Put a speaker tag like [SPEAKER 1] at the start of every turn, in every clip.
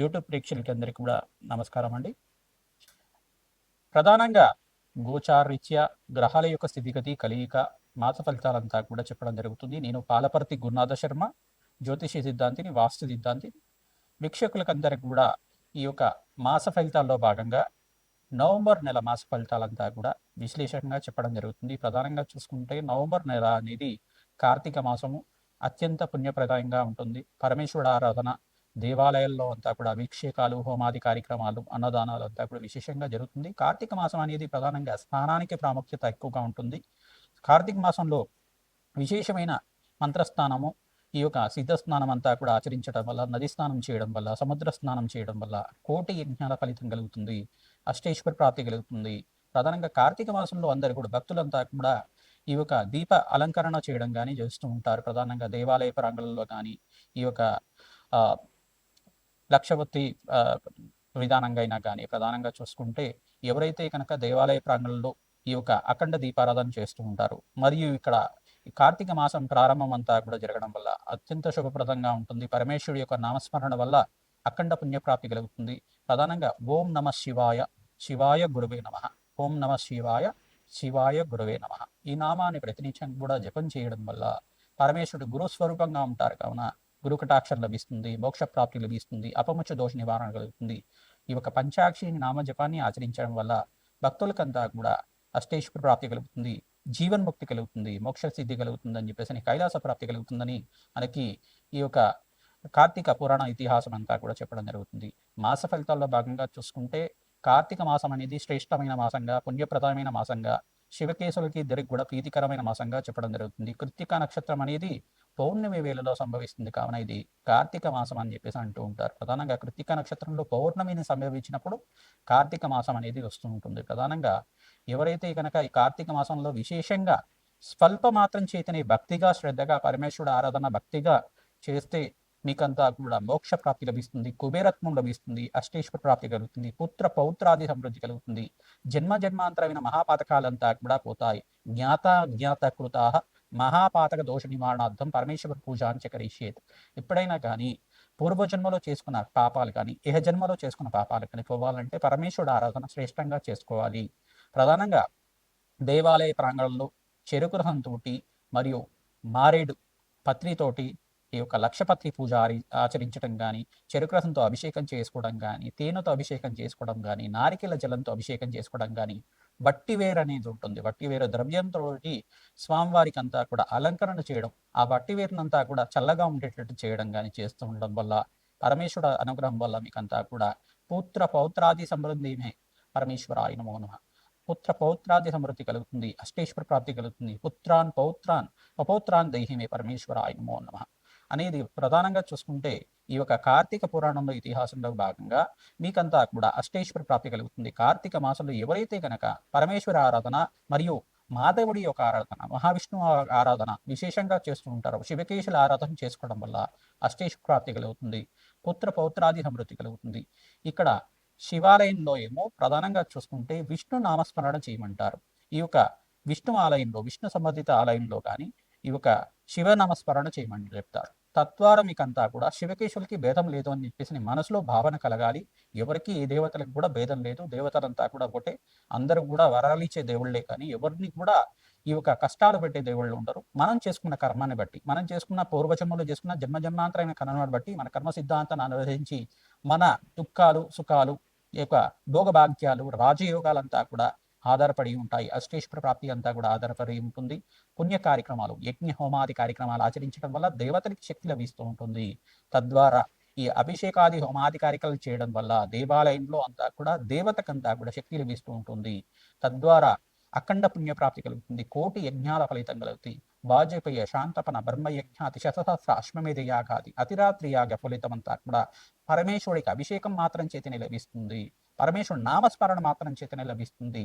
[SPEAKER 1] YouTube ప్రేక్షకులకి అందరికీ కూడా నమస్కారం అండి. ప్రధానంగా గోచారీత్యా గ్రహాల యొక్క స్థితిగతి కలియిక మాస ఫలితాలంతా కూడా చెప్పడం జరుగుతుంది. నేను పాలపర్తి గురునాథ శర్మ జ్యోతిష సిద్ధాంతిని వాస్తు సిద్ధాంతిని. వీక్షకులకందరికి కూడా ఈ యొక్క మాస ఫలితాల్లో భాగంగా నవంబర్ నెల మాస ఫలితాలంతా కూడా విశ్లేషణగా చెప్పడం జరుగుతుంది. ప్రధానంగా చూసుకుంటే నవంబర్ నెల అనేది కార్తీక మాసము అత్యంత పుణ్యప్రదాయంగా ఉంటుంది. పరమేశ్వరుడు ఆరాధన దేవాలయాల్లో అంతా కూడా అభిషేకాలు హోమాది కార్యక్రమాలు అన్నదానాలు అంతా కూడా విశేషంగా జరుగుతుంది. కార్తీక మాసం అనేది ప్రధానంగా స్నానానికి ప్రాముఖ్యత ఎక్కువగా ఉంటుంది. కార్తీక మాసంలో విశేషమైన మంత్రస్నానము ఈ యొక్క సిద్ధ స్నానం అంతా కూడా ఆచరించడం వల్ల నది స్నానం చేయడం వల్ల సముద్ర స్నానం చేయడం వల్ల కోటి యజ్ఞాల ఫలితం కలుగుతుంది. అష్టేశ్వర ప్రాప్తి కలుగుతుంది. ప్రధానంగా కార్తీక మాసంలో అందరు కూడా భక్తులంతా కూడా ఈ యొక్క దీప అలంకరణ చేయడం కానీ చేస్తూ ఉంటారు. ప్రధానంగా దేవాలయ ప్రాంగణంలో కానీ ఈ యొక్క లక్షవత్తి విధానంగా అయినా కానీ ప్రధానంగా చూసుకుంటే ఎవరైతే కనుక దేవాలయ ప్రాంగణంలో ఈ యొక్క అఖండ దీపారాధన చేస్తూ ఉంటారు మరియు ఇక్కడ కార్తీక మాసం ప్రారంభం అంతా కూడా జరగడం వల్ల అత్యంత శుభప్రదంగా ఉంటుంది. పరమేశ్వరుడు యొక్క నామస్మరణ వల్ల అఖండ పుణ్యప్రాప్తి కలుగుతుంది. ప్రధానంగా ఓం నమ శివాయ శివాయ గురువే నమ. ఓం నమ శివాయ శివాయ గురువే నమ. ఈ నామాన్ని ప్రతినిత్యం కూడా జపం చేయడం వల్ల పరమేశ్వరుడు గురుస్వరూపంగా ఉంటారు. కావున గురుకటాక్షరం లభిస్తుంది మోక్ష ప్రాప్తి లభిస్తుంది అపముచ్చ దోష నివారణ కలుగుతుంది. ఈ యొక్క పంచాక్షిని నామ జపాన్ని ఆచరించడం వల్ల భక్తులకంతా కూడా అష్టేశ్వర ప్రాప్తి కలుగుతుంది జీవన్ముక్తి కలుగుతుంది మోక్ష సిద్ధి కలుగుతుందని చెప్పేసి కైలాస ప్రాప్తి కలుగుతుందని మనకి ఈ యొక్క కార్తీక పురాణ ఇతిహాసం అంతా కూడా చెప్పడం జరుగుతుంది. మాస ఫలితాల్లో భాగంగా చూసుకుంటే కార్తీక మాసం అనేది శ్రేష్టమైన మాసంగా పుణ్యప్రదమైన మాసంగా శివకేశులకి ఇద్దరికి కూడా ప్రీతికరమైన మాసంగా చెప్పడం జరుగుతుంది. కృత్తిక నక్షత్రం అనేది పౌర్ణమి వేళలో సంభవిస్తుంది. కావున ఇది కార్తీక మాసం అని చెప్పేసి అంటూ ఉంటారు. ప్రధానంగా కృత్తిక నక్షత్రంలో పౌర్ణమిని సంభవించినప్పుడు కార్తీక మాసం అనేది వస్తూ ఉంటుంది. ప్రధానంగా ఎవరైతే కనుక ఈ కార్తీక మాసంలో విశేషంగా స్వల్ప మాత్రం చేతని భక్తిగా శ్రద్ధగా పరమేశ్వరుడు ఆరాధన భక్తిగా చేస్తే మీకంతా కూడా మోక్ష ప్రాప్తి లభిస్తుంది కుబేరత్వం లభిస్తుంది అష్టేశ్వర ప్రాప్తి కలుగుతుంది పుత్ర పౌత్రాది సమృద్ధి కలుగుతుంది. జన్మ జన్మాంతరమైన మహాపాతకాలంతా కూడా పోతాయి. జ్ఞాత జ్ఞాత కృత మహాపాతక దోష నివారణార్థం పరమేశ్వర పూజ అని చకరిష్యేత్ ఎప్పుడైనా కానీ పూర్వజన్మలో చేసుకున్న పాపాలు కానీ ఇహ జన్మలో చేసుకున్న పాపాలు కానీ పోవాలంటే పరమేశ్వరుడు ఆరాధన శ్రేష్టంగా చేసుకోవాలి. ప్రధానంగా దేవాలయ ప్రాంగణంలో చెరుకు రహంతోటి మరియు మారేడు పత్రితోటి ఈ యొక్క లక్షపత్రి పూజ ఆచరించడం కానీ చెరుకు రసంతో అభిషేకం చేసుకోవడం కానీ తేనెతో అభిషేకం చేసుకోవడం కానీ నారికెల జలంతో అభిషేకం చేసుకోవడం కానీ బట్టివేరు అనేది ఉంటుంది. బట్టివేరు ద్రవ్యంతో స్వామివారికి అంతా కూడా అలంకరణ చేయడం ఆ బట్టివేరునంతా కూడా చల్లగా ఉండేటట్టు చేయడం కానీ చేస్తూ ఉండడం వల్ల పరమేశ్వర అనుగ్రహం వల్ల మీకంతా కూడా పుత్ర పౌత్రాది సమృద్ధిమే పరమేశ్వర ఆయన మోనమ పుత్ర పౌత్రాది సమృద్ధి కలుగుతుంది అష్టేశ్వర ప్రాప్తి కలుగుతుంది. పుత్రాన్ పౌత్రాన్ పౌత్రాన్ దేహిమే పరమేశ్వర ఆయన మోనమ అనేది ప్రధానంగా చూసుకుంటే ఈ యొక్క కార్తీక పురాణంలో ఇతిహాసంలో భాగంగా మీకంతా కూడా అష్టేశ్వర ప్రాప్తి కలుగుతుంది. కార్తీక మాసంలో ఎవరైతే కనుక పరమేశ్వర ఆరాధన మరియు మాధవుడి యొక్క ఆరాధన మహావిష్ణువు ఆరాధన విశేషంగా చేస్తూ ఉంటారు శివకేశుల ఆరాధన చేసుకోవడం వల్ల అష్టేశ్వర ప్రాప్తి కలుగుతుంది. పుత్ర పౌత్రాది సమృద్ధి కలుగుతుంది. ఇక్కడ శివాలయంలో ఏమో ప్రధానంగా చూసుకుంటే విష్ణు నామస్మరణ చేయమంటారు. ఈ యొక్క విష్ణు ఆలయంలో విష్ణు సంబంధిత ఆలయంలో కానీ ఈ యొక్క శివ నమస్మరణ చేయమని చెప్తారు. తద్వారా మీకంతా కూడా శివకేశులకి భేదం లేదు అని చెప్పేసి మనసులో భావన కలగాలి. ఎవరికి ఏ దేవతలకు కూడా భేదం లేదు. దేవతలంతా కూడా ఒకటే. అందరూ కూడా వరాలిచ్చే దేవుళ్ళే కానీ ఎవరిని కూడా ఈ యొక్క కష్టాలు పెట్టే దేవుళ్ళు ఉండరు. మనం చేసుకున్న కర్మాన్ని బట్టి మనం చేసుకున్న పూర్వజన్మలో చేసుకున్న జన్మ జన్మాంతరమైన కర్మను బట్టి మన కర్మ సిద్ధాంతాన్ని అనువదించి మన దుఃఖాలు సుఖాలు ఈ యొక్క భోగభాగ్యాలు రాజయోగాలంతా కూడా ఆధారపడి ఉంటాయి. అష్టేశ్వర ప్రాప్తి అంతా కూడా ఆధారపడి ఉంటుంది. పుణ్య కార్యక్రమాలు యజ్ఞ హోమాది కార్యక్రమాలు ఆచరించడం వల్ల దేవతలకి శక్తి లభిస్తూ ఉంటుంది. తద్వారా ఈ అభిషేకాది హోమాది కార్యక్రమాలు చేయడం వల్ల దేవాలయంలో అంతా కూడా దేవతకంతా కూడా శక్తి లభిస్తూ ఉంటుంది. తద్వారా అఖండ పుణ్యప్రాప్తి కలుగుతుంది. కోటి యజ్ఞాల ఫలితం కలుగుతుంది. వాజపేయ శాంతపన బ్రహ్మయజ్ఞాతి శతసహస్ర అశ్వమేధ యాగాది అతిరాత్రి యాగ ఫలితం అంతా కూడా పరమేశ్వరుడికి అభిషేకం మాత్రం చేతనే లభిస్తుంది. పరమేశ్వరుడు నామస్మరణ మాత్రం చేతనే లభిస్తుంది.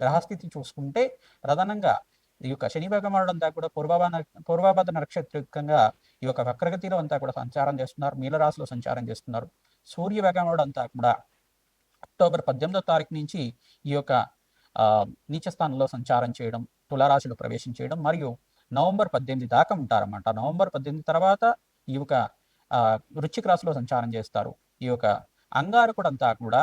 [SPEAKER 1] గ్రహస్థితి చూసుకుంటే ప్రధానంగా ఈ యొక్క శని భగవానుడు అంతా కూడా పూర్వభాద పూర్వభాద నక్షత్రికంగా ఈ యొక్క వక్రగతిలో అంతా కూడా సంచారం చేస్తున్నారు. మీలరాశిలో సంచారం చేస్తున్నారు. సూర్య భగవానుడు అంతా కూడా అక్టోబర్ పద్దెనిమిదో తారీఖు నుంచి ఈ యొక్క ఆ, నీచ స్థానంలో సంచారం చేయడం తులారాశిలో ప్రవేశం చేయడం మరియు నవంబర్ పద్దెనిమిది దాకా ఉంటారన్నమాట. నవంబర్ పద్దెనిమిది తర్వాత ఈ యొక్క ఆ, రాశిలో సంచారం చేస్తారు. ఈ యొక్క అంగారకుడు అంతా కూడా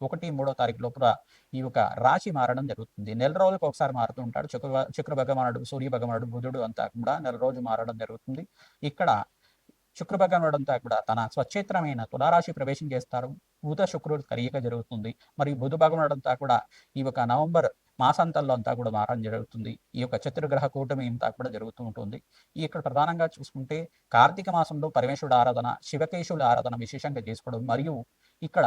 [SPEAKER 1] ఒకటి మూడో తారీఖు లోపల ఈ యొక్క రాశి మారడం జరుగుతుంది. నెల రోజులకు ఒకసారి మారుతూ ఉంటాడు. శుక్ర శుక్ర భగవానుడు సూర్య భగవానుడు బుధుడు అంతా కూడా నెల రోజు మారడం జరుగుతుంది. ఇక్కడ శుక్ర భగవానుడు అంతా కూడా తన స్వచ్ఛేత్రమైన తులారాశి ప్రవేశం చేస్తారు. బుధ శుక్రుడు కలయిక జరుగుతుంది. మరియు బుధ భగవానుడు అంతా కూడా ఈ యొక్క నవంబర్ మాసాంతంలో అంతా కూడా మారడం జరుగుతుంది. ఈ యొక్క చతుర్గ్రహ కూటమి అంతా కూడా జరుగుతూ ఉంటుంది. ఇక్కడ ప్రధానంగా చూసుకుంటే కార్తీక మాసంలో పరమేశ్వరుడు ఆరాధన శివకేశుల ఆరాధన విశేషంగా చేసుకోవడం. మరియు ఇక్కడ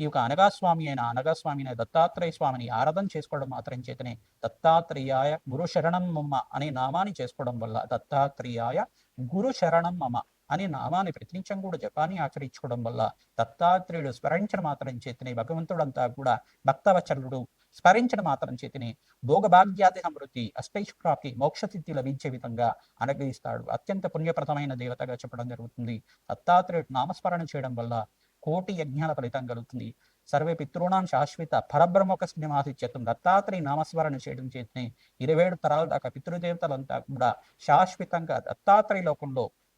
[SPEAKER 1] ఈ యొక్క అనగాస్వామి అయిన అనగాస్వామి అయిన దత్తాత్రేయ స్వామిని ఆరాధన చేసుకోవడం మాత్రం చేతనే దత్తాత్రేయాయ గురు శరణం మమ్మ అనే నామాన్ని చేసుకోవడం వల్ల దత్తాత్రేయాయ గురు శరణం మమ అనే నామాన్ని ప్రతినిత్యం కూడా జపాన్ని ఆచరించుకోవడం వల్ల దత్తాత్రేయుడు స్మరించడం మాత్రం చేతనే భగవంతుడంతా కూడా భక్తవచరుడు స్మరించడం మాత్రం చేతనే భోగభాగ్యాది సమృద్ధి అష్టైష్ప్రాప్తి మోక్షసిద్ధి లభించే విధంగా అనుగ్రహిస్తాడు. అత్యంత పుణ్యప్రదమైన దేవతగా చెప్పడం జరుగుతుంది. దత్తాత్రేయుడు నామస్మరణ చేయడం వల్ల కోటి యజ్ఞాల ఫలితం కలుగుతుంది. సర్వే పితృణాం శాశ్వత పరబ్రహ్మక శ్రీనివాసిత్యత్వం దత్తాత్రేయ నామస్మరణ చేయడం చేతనే ఇరవై ఏడు తరాల దాకా పితృదేవతలంతా కూడా శాశ్వతంగా దత్తాత్రేయ లోకంలో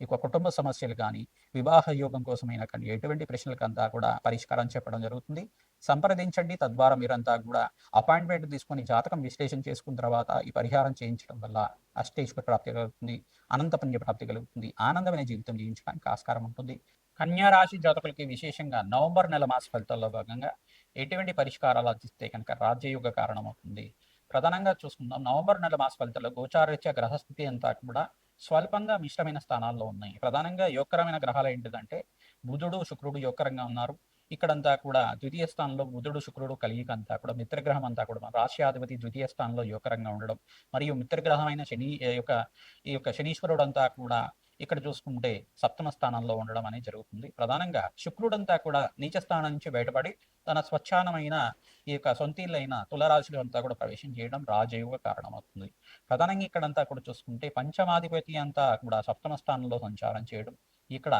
[SPEAKER 1] ఈ యొక్క కుటుంబ సమస్యలు కానీ వివాహ యోగం కోసమైనా కానీ ఎటువంటి ప్రశ్నలకంతా కూడా పరిష్కారం చెప్పడం జరుగుతుంది. సంప్రదించండి. తద్వారా మీరంతా కూడా అపాయింట్మెంట్ తీసుకొని జాతకం విశ్లేషణ చేసుకున్న తర్వాత ఈ పరిహారం చేయించడం వల్ల అష్టేశ్వర ప్రాప్తి కలుగుతుంది. అనంత పుణ్య ప్రాప్తి కలుగుతుంది. ఆనందమైన జీవితం జీవించడానికి ఆస్కారం ఉంటుంది. కన్యా రాశి జాతకులకి విశేషంగా నవంబర్ నెల మాస ఫలితాల్లో భాగంగా ఎటువంటి పరిష్కారాలు అందిస్తే కనుక రాజ్యయుగ కారణమవుతుంది. ప్రధానంగా చూసుకుందాం. నవంబర్ నెల మాస ఫలితాల్లో గోచారరీత్యా గ్రహస్థితి అంతా కూడా స్వల్పంగా మిశ్రమైన స్థానాల్లో ఉన్నాయి. ప్రధానంగా యోగకరమైన గ్రహాలు ఏంటిదంటే బుధుడు శుక్రుడు యోగకరంగా ఉన్నారు. ఇక్కడంతా కూడా ద్వితీయ స్థానంలో బుధుడు శుక్రుడు కలియిక అంతా కూడా మిత్రగ్రహం అంతా కూడా మన రాష్ట్రాధిపతి ద్వితీయ స్థానంలో యోగకరంగా ఉండడం. మరియు మిత్రగ్రహమైన శని యొక్క ఈ యొక్క శనీశ్వరుడు అంతా కూడా ఇక్కడ చూసుకుంటే సప్తమ స్థానంలో ఉండడం అనేది జరుగుతుంది. ప్రధానంగా శుక్రుడంతా కూడా నీచ స్థానం నుంచి బయటపడి తన స్వచ్ఛానమైన ఈ యొక్క సొంతీళ్ళైన తులరాశులు అంతా కూడా ప్రవేశం చేయడం రాజయోగ కారణమవుతుంది. ప్రధానంగా ఇక్కడంతా కూడా చూసుకుంటే పంచమాధిపతి అంతా కూడా సప్తమ స్థానంలో సంచారం చేయడం ఇక్కడ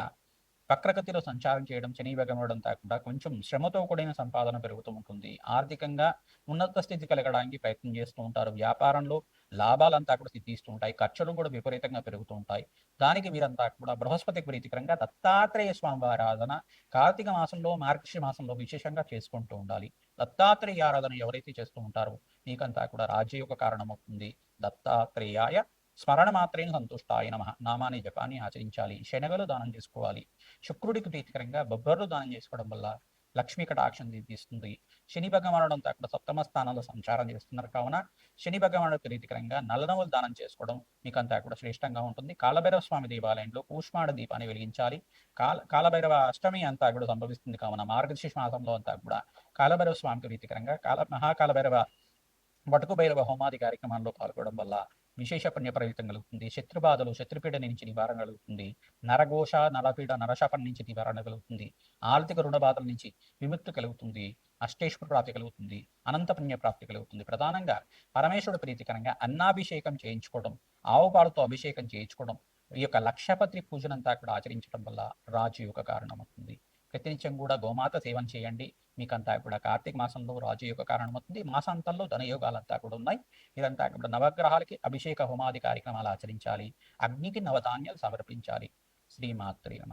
[SPEAKER 1] వక్రగతిలో సంచారం చేయడం శని భగవడం కాకుండా కొంచెం శ్రమతో కూడిన సంపాదన పెరుగుతూ ఉంటుంది. ఆర్థికంగా ఉన్నత స్థితి కలగడానికి ప్రయత్నం చేస్తూ ఉంటారు. వ్యాపారంలో లాభాలంతా కూడా సిద్ధిస్తూ ఉంటాయి. ఖర్చులు కూడా విపరీతంగా పెరుగుతూ ఉంటాయి. దానికి వీరంతా కూడా బృహస్పతికి ప్రీతికరంగా దత్తాత్రేయ స్వామి ఆరాధన కార్తీక మాసంలో మార్గశి మాసంలో విశేషంగా చేసుకుంటూ ఉండాలి. దత్తాత్రేయ ఆరాధన ఎవరైతే చేస్తూ ఉంటారో మీకంతా కూడా రాజయోగ కారణమవుతుంది. దత్తాత్రేయాయ స్మరణ మాత్రేన సంతుష్టాయ నమ. నామాన్ని జపాన్ని ఆచరించాలి. శనగలు దానం చేసుకోవాలి. శుక్రుడికి ప్రీతికరంగా బొబ్బర్లు దానం చేసుకోవడం వల్ల లక్ష్మి కటాక్షం తీస్తుంది. శని భగవానుడంతో అక్కడ సప్తమ స్థానంలో సంచారం చేస్తున్నారు. కావున శని భగవానుడు ప్రీతికరంగా నల్లనవులు దానం చేసుకోవడం మీకంతా కూడా శ్రేష్టంగా ఉంటుంది. కాలభైరవ స్వామి దేవాలయంలో కూష్మాడ దీపాన్ని వెలిగించాలి. కాల కాలభైరవ అష్టమి అంతా కూడా సంభవిస్తుంది. కావున మార్గశీర్ష మాసంలో అంతా కూడా కాలభైరవ స్వామికి ప్రీతికరంగా కాల మహాకాలభైరవ వటుకు భైరవ హోమాది కార్యక్రమాల్లో పాల్గొనడం వల్ల విశేష పుణ్య కలుగుతుంది. శత్రుబాధలు శత్రుపీడ నుంచి నివారణ కలుగుతుంది. నరఘోష నరపీడ నరశాపం నుంచి నివారణ కలుగుతుంది. ఆర్థిక రుణ బాధల నుంచి విముక్తి కలుగుతుంది. అష్టేశ్వర ప్రాప్తి కలుగుతుంది. అనంత పుణ్య ప్రాప్తి కలుగుతుంది. ప్రధానంగా పరమేశ్వరుడు ప్రీతికరంగా అన్నాభిషేకం చేయించుకోవడం ఆవు పాలతో అభిషేకం చేయించుకోవడం ఈ యొక్క లక్షపత్రి పూజనంతా కూడా ఆచరించడం వల్ల రాజు యొక్క కారణం అవుతుంది ప్రతినిత్యం కూడా గోమాత సేవన చేయండి. మీకంతా కూడా కార్తీక మాసంలో రాజు కారణమవుతుంది కారణం అవుతుంది. మాసాంతంలో ధనయోగాలంతా కూడా ఉన్నాయి. ఇదంతా కూడా నవగ్రహాలకి అభిషేక హోమాది కార్యక్రమాలు ఆచరించాలి. అగ్నికి నవధాన్యాలు సమర్పించాలి. శ్రీమాత్రి నమ.